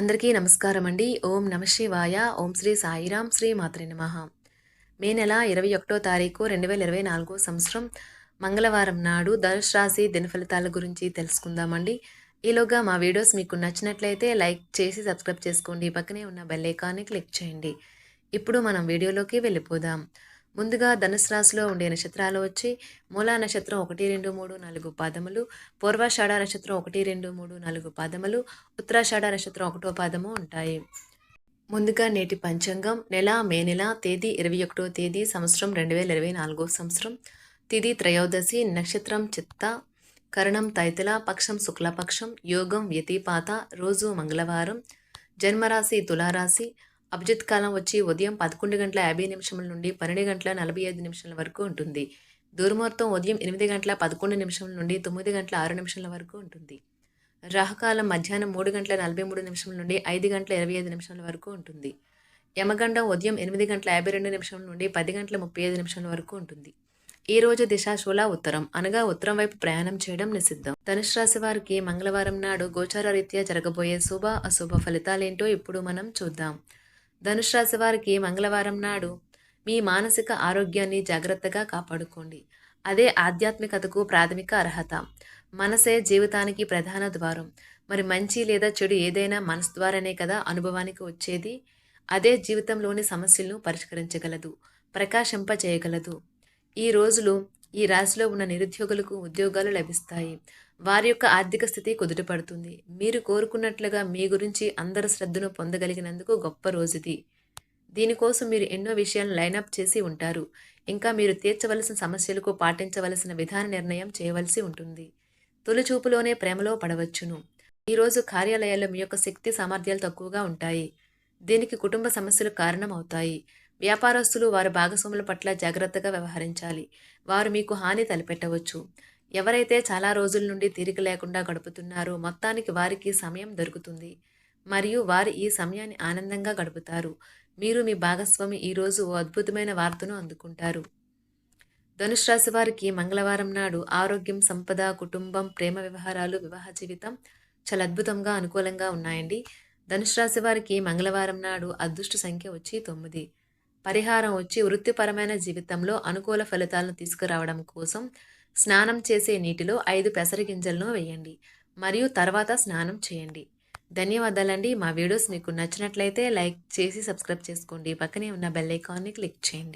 అందరికీ నమస్కారం అండి ఓం నమ శివాయ. ఓం శ్రీ సాయిరాం శ్రీ మాత్రి నమ. మే నెల ఇరవై ఒకటో తారీఖు రెండు వేల ఇరవై నాలుగో సంవత్సరం. మంగళవారం నాడు ధనుష్ రాశి దినఫలితాల గురించి తెలుసుకుందామండి. ఈలోగా మా వీడియోస్ మీకు నచ్చినట్లయితే లైక్ చేసి సబ్స్క్రైబ్ చేసుకోండి. పక్కనే ఉన్న బెల్ ఐకాన్ని క్లిక్ చేయండి. ఇప్పుడు మనం వీడియోలోకి వెళ్ళిపోదాం. ముందుగా ధనుసు రాశిలో ఉండే నక్షత్రాలు వచ్చి మూలా నక్షత్రం ఒకటి రెండు మూడు నాలుగు పాదములు పూర్వాషాఢ నక్షత్రం ఒకటి రెండు మూడు నాలుగు పాదములు ఉత్తరాషాఢ నక్షత్రం ఒకటో పాదము ఉంటాయి. ముందుగా నేటి పంచాంగం నెల మే నెల తేదీ ఇరవై ఒకటో తేదీ సంవత్సరం రెండు వేల ఇరవై నాలుగో సంవత్సరం తిది త్రయోదశి నక్షత్రం చిత్త కరణం తైతల పక్షం శుక్లపక్షం యోగం వ్యతిపాత రోజు మంగళవారం జన్మరాశి తులారాశి అభిజిత్ కాలం వచ్చి ఉదయం పదకొండు గంటల యాభై నిమిషముల నుండి పన్నెండు గంటల నలభై ఐదు నిమిషాల వరకు ఉంటుంది. దుర్ముహూర్తం ఉదయం ఎనిమిది గంటల పదకొండు నిమిషముల నుండి తొమ్మిది గంటల ఆరు నిమిషాల వరకు ఉంటుంది. రాహుకాలం మధ్యాహ్నం మూడు గంటల నలభై మూడు నిమిషం నుండి ఐదు గంటల ఇరవై ఐదు నిమిషాల వరకు ఉంటుంది. యమగండం ఉదయం ఎనిమిది గంటల యాభై రెండు నిమిషం నుండి పది గంటల ముప్పై ఐదు నిమిషాల వరకు ఉంటుంది. ఈ రోజు దిశాశూల ఉత్తరం. అనగా ఉత్తరం వైపు ప్రయాణం చేయడం నిషిద్ధం. ధనుష్ రాశి వారికి మంగళవారం నాడు గోచార రీత్యా జరగబోయే శుభ అశుభ ఫలితాలేంటో ఇప్పుడు మనం చూద్దాం. ధనుష్ రాశి వారికి మంగళవారం నాడు మీ మానసిక ఆరోగ్యాన్ని జాగ్రత్తగా కాపాడుకోండి. అదే ఆధ్యాత్మికతకు ప్రాథమిక అర్హత. మనసే జీవితానికి ప్రధాన ద్వారం. మరి మంచి లేదా చెడు ఏదైనా మనసు ద్వారానే కదా అనుభవానికి వచ్చేది? అదే జీవితంలోని సమస్యలను పరిష్కరించగలదు ప్రకాశింప చేయగలదు. ఈ రోజులు ఈ రాశిలో ఉన్న నిరుద్యోగులకు ఉద్యోగాలు లభిస్తాయి. వారి యొక్క ఆర్థిక స్థితి కుదుటపడుతుంది మీరు కోరుకున్నట్లుగా మీ గురించి అందరి శ్రద్ధను పొందగలిగినందుకు గొప్ప రోజుది. దీనికోసం మీరు ఎన్నో విషయాలను లైనప్ చేసి ఉంటారు. ఇంకా మీరు తీర్చవలసిన సమస్యలకు పాటించవలసిన విధాన నిర్ణయం చేయవలసి ఉంటుంది. తొలిచూపులోనే ప్రేమలో పడవచ్చును. ఈరోజు కార్యాలయాల్లో మీ యొక్క శక్తి సామర్థ్యాలు తక్కువగా ఉంటాయి. దీనికి కుటుంబ సమస్యలు కారణం అవుతాయి వ్యాపారస్తులు వారి భాగస్వాముల పట్ల జాగ్రత్తగా వ్యవహరించాలి. వారు మీకు హాని తలపెట్టవచ్చు. ఎవరైతే చాలా రోజుల నుండి తీరిక లేకుండా గడుపుతున్నారో మొత్తానికి వారికి సమయం దొరుకుతుంది. మరియు వారు ఈ సమయాన్ని ఆనందంగా గడుపుతారు. మీరు మీ భాగస్వామి ఈరోజు ఓ అద్భుతమైన వార్తను అందుకుంటారు. ధనుష్ రాశి వారికి మంగళవారం నాడు ఆరోగ్యం సంపద కుటుంబం ప్రేమ వ్యవహారాలు వివాహ జీవితం చాలా అద్భుతంగా అనుకూలంగా ఉన్నాయండి. ధనుష్ రాశి వారికి మంగళవారం నాడు అదృష్ట సంఖ్య వచ్చి తొమ్మిది. పరిహారం వచ్చి వృత్తిపరమైన జీవితంలో అనుకూల ఫలితాలను తీసుకురావడం కోసం స్నానం చేసే నీటిలో ఐదు పెసరగింజలను వేయండి మరియు తర్వాత స్నానం చేయండి. ధన్యవాదాలండి. మా వీడియోస్ మీకు నచ్చినట్లయితే లైక్ చేసి సబ్స్క్రైబ్ చేసుకోండి. పక్కనే ఉన్న బెల్ ఐకాన్ని క్లిక్ చేయండి.